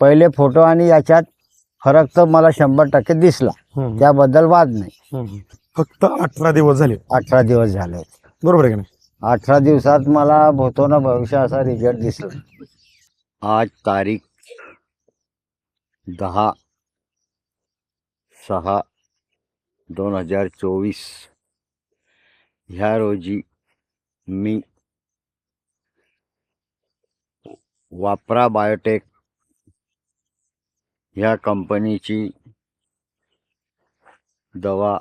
पहिले फोटो आणि याच्यात फरक तर मला शंभर टक्के दिसला. हम्म. त्याबद्दल वाद नाही. हम्म. फक्त अठरा दिवस झाले. अठरा दिवस झाले. बरोबर आहे का नाही? अठरा दिवसात मला भूतो ना भविष्य असा रिझल्ट दिसला. आज तारीख दहा सहा दोन हजार चोवीस. ह्या रोजी मी वापरा बायोटेक ह्या कंपनीची दवा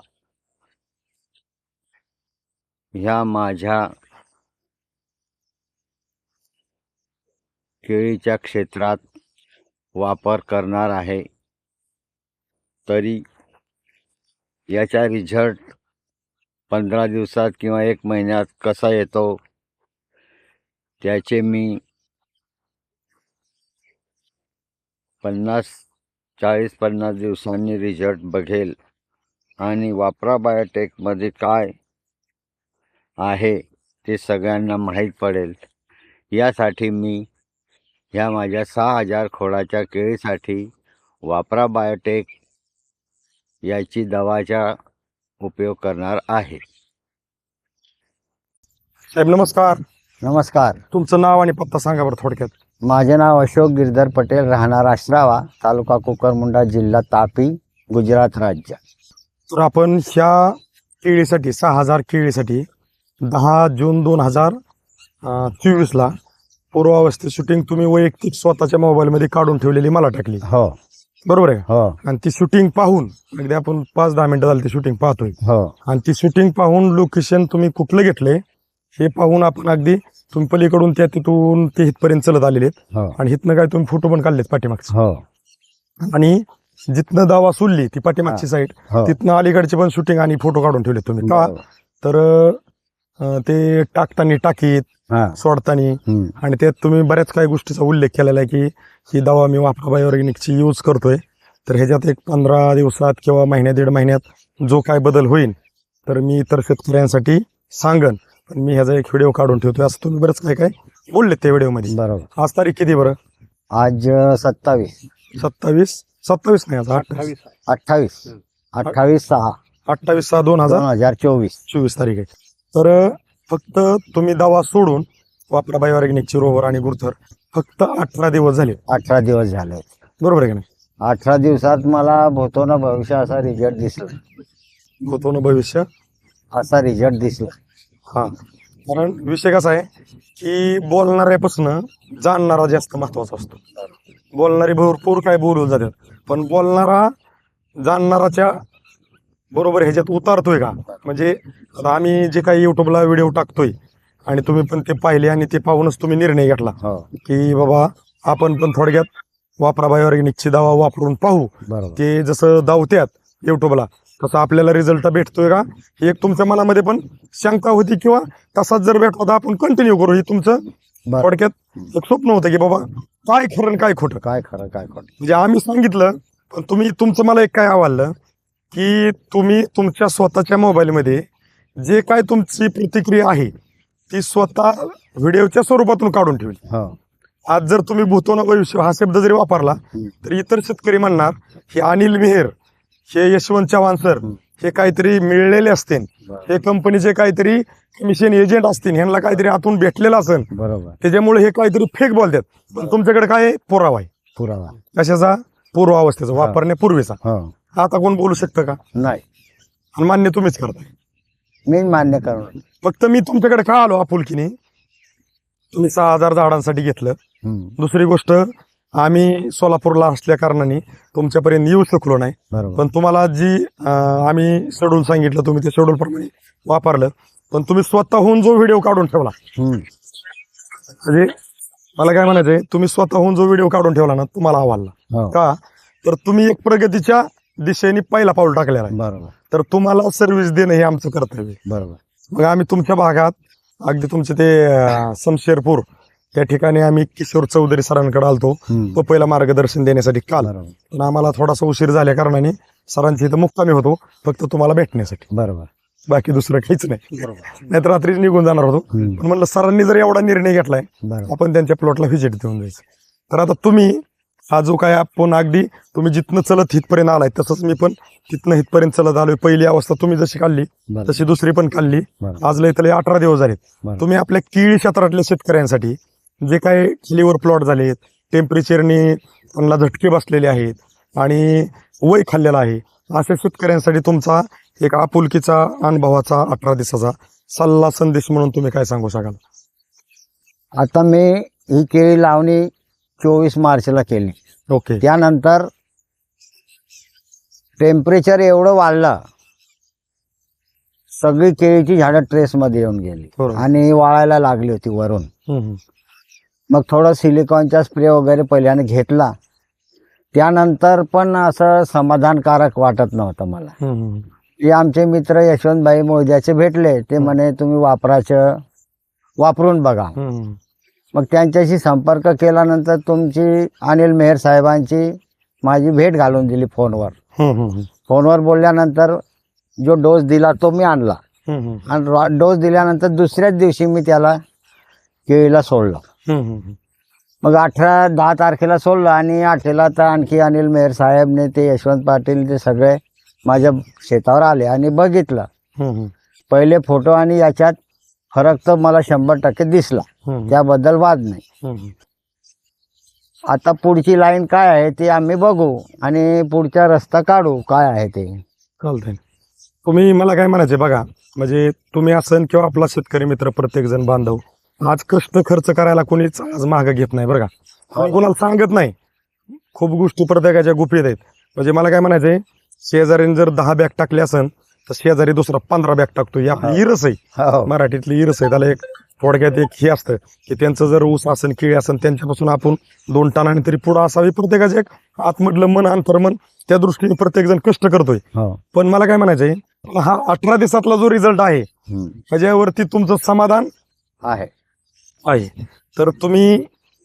ह्या माझ्या केळीच्या क्षेत्रात वापर करणार आहे. तरी याचा रिझल्ट पंधरा दिवसात किंवा एक महिन्यात कसा येतो? त्याचे मी पन्नास चाळीस पन्नास दिवसांनी रिझल्ट बघेल. आणि वापरा बायोटेकमध्ये काय आहे ते सगळ्यांना माहीत पडेल. यासाठी मी ह्या माझ्या सहा हजार खोडाच्या केळीसाठी वापरा बायोटेक याची दवाचा उपयोग करणार आहे. साहेब नमस्कार. नमस्कार. तुमचं नाव आणि पत्ता सांगा बरं थोडक्यात. माझे नाव अशोक गिरधर पटेल राहणार आश्रावा तालुका कुकरमुंडा जिल्हा तापी गुजरात राज्य. तर आपण ह्या केळीसाठी सहा हजार केळीसाठी दहा जून दोन हजार चोवीसला पूर्वावस्थेत शूटिंग तुम्ही वैयक्तिक स्वतःच्या मोबाईलमध्ये काढून ठेवलेली मला टाकली. हो. बरोबर आहे? हो. आणि ती शूटिंग पाहून अगदी आपण पाच दहा मिनिटं झाली ती शूटिंग पाहतोय. हो. आणि ती शूटिंग पाहून लोकेशन तुम्ही कुठलं घेतले हे पाहून आपण अगदी तुम्ही पलीकडून त्या तिथून ते इथपर्यंत चलत आलेले आहेत. हो. आणि इथनं काय तुम्ही फोटो पण काढलेत पाठीमागचे. हो. आणि जिथनं दावा सुलली ती पाठीमागची साईड हो. तिथनं अलीकडचे पण शूटिंग आणि फोटो काढून ठेवले तुम्ही. का? बरोबर. तर अं, ते टाकताना टाकीत हा. सोडताना हम्म. आणि त्यात तुम्ही बऱ्याच काही गोष्टीचा उल्लेख केलेला आहे की ही दवा मी वापरा बायोऑर्गॅनिकची यूज करतोय. तर ह्याच्यात एक पंधरा दिवसात किंवा महिन्या दीड महिन्यात जो काय बदल होईल तर मी इतर शेतकऱ्यांसाठी सांगन. पण मी ह्याचा एक व्हिडिओ काढून ठेवतोय. असं तुम्ही बरंच काय काय बोलले त्या व्हिडिओमध्ये बरोबर. आज तारीख किती बरं? आज सत्तावीस. सत्तावीस? सत्तावीस नाही आज अठ्ठावीस अठ्ठावीस. अठ्ठावीस सहा. अठ्ठावीस सहा दोन हजार? दोन हजार चोवीस. चोवीस तारीख आहे. तर फक्त तुम्ही दवा सोडून वापरा बायोऑर्गॅनिकची रोवर आणि गुरथर. फक्त अठरा दिवस झाले. अठरा दिवस झाले. बरोबर आहे का नाही? अठरा दिवसात मला भूतो ना भविष्य असा रिझल्ट दिसला. होतो ना भविष्य? असा रिझल्ट दिसला. हा. कारण विषय कसा आहे की बोलणाऱ्यापासून जाणणारा जास्त महत्त्वाचा असतो. बोलणारे भरपूर काय बोलून जातात. पण बोलणारा जाणणाराच्या बरोबर ह्याच्यात उतारतोय का? म्हणजे आता आम्ही जे काही युट्यूबला व्हिडिओ टाकतोय आणि तुम्ही पण ते पाहिले आणि ते पाहूनच तुम्ही निर्णय घेतला की बाबा आपण पण थोडक्यात वापरा बायोऑर्गॅनिकची दवा वापरून पाहू. ते जसं दावत्यात युट्यूबला तसं आपल्याला रिझल्ट भेटतोय का? ही एक तुमच्या मनामध्ये पण शंका होती किंवा तसाच जर भेटला तर आपण कंटिन्यू करू. ही तुमचं थोडक्यात एक स्वप्न होतं की बाबा काय खरं काय खोटं? काय खरं काय खोटं? म्हणजे आम्ही सांगितलं पण तुम्ही तुमचं मला एक काय आवडलं की तुम्ही तुमच्या स्वतःच्या मोबाईलमध्ये जे काय तुमची प्रतिक्रिया आहे ती स्वतः व्हिडिओच्या स्वरूपातून काढून ठेवली. हो. आज जर तुम्ही भूतो भविष्य हा शब्द जरी वापरला. तर इतर शेतकरी म्हणणार हे अनिल मेहर हे यशवंत चव्हाण सर. हे काहीतरी मिळलेले असतील. हे कंपनीचे काहीतरी कमिशन एजंट असतील ह्यांना काहीतरी आतून भेटलेलं असेल. बरोबर. त्याच्यामुळे हे काहीतरी फेक बोलतात. पण तुमच्याकडे काय आहे? पुरावा आहे. पुरावा. कशाचा? पूर्वावस्थेचा वापरण्यापूर्वीचा. हो. आता कोण बोलू शकतं का? नाही. आणि मान्य तुम्हीच करताय. मी मान्य करून फक्त मी तुमच्याकडे का आलो आपुलकीने? तुम्ही सहा हजार झाडांसाठी घेतलं. हम्म. दुसरी गोष्ट आम्ही सोलापूरला असल्या कारणाने तुमच्यापर्यंत येऊ शकलो नाही. बरोबर. पण तुम्हाला जी अं, आम्ही शेड्यूल सांगितलं तुम्ही ते शेड्यूल प्रमाणे वापरलं. पण तुम्ही स्वतःहून जो व्हिडिओ काढून ठेवला हम्म. म्हणजे मला काय म्हणायचंय तुम्ही स्वतःहून जो व्हिडिओ काढून ठेवला ना तुम्हाला आवडला. हो. का? तर तुम्ही एक प्रगतीच्या दिशेने पहिला पाऊल टाकलेला आहे. बरोबर. तर तुम्हाला सर्व्हिस देणं हे आमचं कर्तव्य आहे. बरोबर. मग आम्ही तुमच्या भागात अगदी तुमचे ते अं, समशेरपूर या ठिकाणी आम्ही किशोर चौधरी सरांकडे आलतो. पपईला मार्गदर्शन देण्यासाठी काल. पण आम्हाला थोडासा उशीर झाल्या कारणाने सरांची इथं मुक्कामी होतो. फक्त तुम्हाला भेटण्यासाठी. बरोबर. बाकी दुसरं काहीच नाही. नाहीतर रात्रीच निघून जाणार होतो. पण म्हणलं सरांनी जर एवढा निर्णय घेतलाय आपण त्यांच्या प्लॉटला व्हिजिट देऊन जायचं. तर आता तुम्ही हा जो काय आपण अगदी तुम्ही जिथनं चलत हितपर्यंत आलाय तसंच मी पण तिथनं हितपर्यंत चलत आलोय. पहिली अवस्था तुम्ही जशी काढली तशी दुसरी पण काढली. आज लय तले अठरा दिवस झाले. तुम्ही आपल्या केळी क्षेत्रातल्या शेतकऱ्यांसाठी जे काय खालीवर प्लॉट झालेत टेम्परेचरनी त्यांना झटके बसलेले आहेत आणि वय खाल्लेलं आहे. अशा शेतकऱ्यांसाठी तुमचा एक आपुलकीचा अनुभवाचा अठरा दिवसाचा सल्ला संदेश म्हणून तुम्ही काय सांगू शकाल? आता मी ही केळी लावणी चोवीस मार्चला केली. ओके. त्यानंतर टेम्परेचर एवढं वाढलं सगळी केळीची झाडं ट्रेसमध्ये येऊन गेली. आणि वाळायला लागली होती वरून. मग थोडं सिलिकॉनचा स्प्रे वगैरे पहिल्याने घेतला. त्यानंतर पण असं समाधानकारक वाटत नव्हतं मला. ते आमचे मित्र यशवंतभाई मोद्याचे भेटले. ते म्हणे तुम्ही वापराचं वापरून बघा. मग त्यांच्याशी संपर्क केल्यानंतर तुमची अनिल मेहर साहेबांची माझी भेट घालून दिली फोनवर. फोनवर बोलल्यानंतर जो डोस दिला तो मी आणला. आणि डोस दिल्यानंतर दुसऱ्याच दिवशी मी त्याला केळीला सोडलं. मग अठरा दहा तारखेला सोडलं आणि आठेला तर आणखी अनिल मेहर साहेबने ते यशवंत पाटील ते सगळे माझ्या शेतावर आले आणि बघितलं. पहिले फोटो आणि याच्यात फरक तर मला शंभर टक्के दिसला. त्याबद्दल वाद नाही. आता पुढची लाईन काय आहे ते आम्ही बघू आणि पुढचा रस्ता काढू काय आहे ते. चालतंय. तुम्ही मला काय म्हणायचे बघा म्हणजे तुम्ही असन किंवा आपला शेतकरी मित्र प्रत्येक जण बांधव आज कष्ट खर्च करायला कोणीच आज मागं घेत नाही बरं का. कोणी कोणाला सांगत नाही. खूप गोष्टी प्रत्येकाच्या गुपित आहेत. म्हणजे मला काय म्हणायचंय शेजारीने जर दहा बॅग टाकले असन तर शेजारी दुसरा पंधरा बॅग टाकतो. ही. आपली इरस आहे. हो. मराठीतली इरस आहे. त्याला एक थोडक्यात एक हे असतं की त्यांचं जर ऊस असेल केळी असेल त्यांच्यापासून आपण दोन टनाने तरी पुढं असावी. प्रत्येकाचं एक आतमधलं मन अंतर्मन त्या दृष्टीने प्रत्येक जण कष्ट करतोय. हो. पण मला काय म्हणायचंय हा अठरा दिवसातला जो रिझल्ट आहे. त्याच्यावरती तुमचं समाधान आहे. आहे तर तुम्ही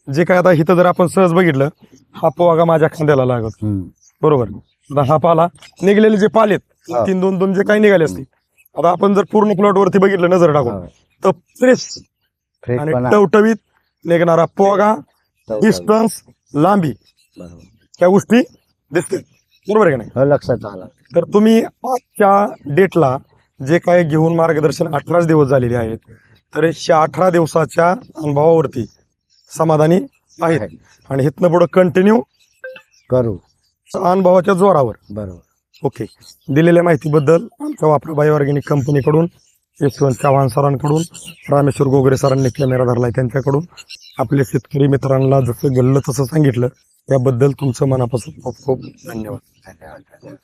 जे काय आता इथं जर आपण सहज बघितलं हा पोवागा माझ्या खांद्याला लागत. बरोबर आता हा पाला निघलेले जे पालेत हा. तीन दोन दोन जे काही निघाले असतील आता आपण जर पूर्ण प्लॉट वरती बघितलं नजर टाकून. तर फ्रेश आणि. टवटवीत निघणारा पोगा टवटवीत. डिस्टन्स लांबी. ह्या गोष्टी दिसतील बरोबर आहे का नाही हो लक्षात आलं तर तुम्ही आजच्या डेटला जे काय घेऊन मार्गदर्शन अठराच दिवस झालेले आहेत तर ह्या अठरा दिवसाच्या अनुभवावरती समाधानी आहेत. आणि इथनं पुढं कंटिन्यू करू. अनुभवाच्या जोरावर. बरोबर. ओके. दिलेल्या माहितीबद्दल आमच्या वापराबाई ऑर्गॅनिक कंपनीकडून यशवंत चव्हाण सरांकडून रामेश्वर गोगरे सरांनी कॅमेरा धरलाय त्यांच्याकडून आपल्या शेतकरी मित्रांना जसं घडलं तसं सांगितलं त्याबद्दल तुमचं मनापासून खूप खूप धन्यवाद धन्यवाद.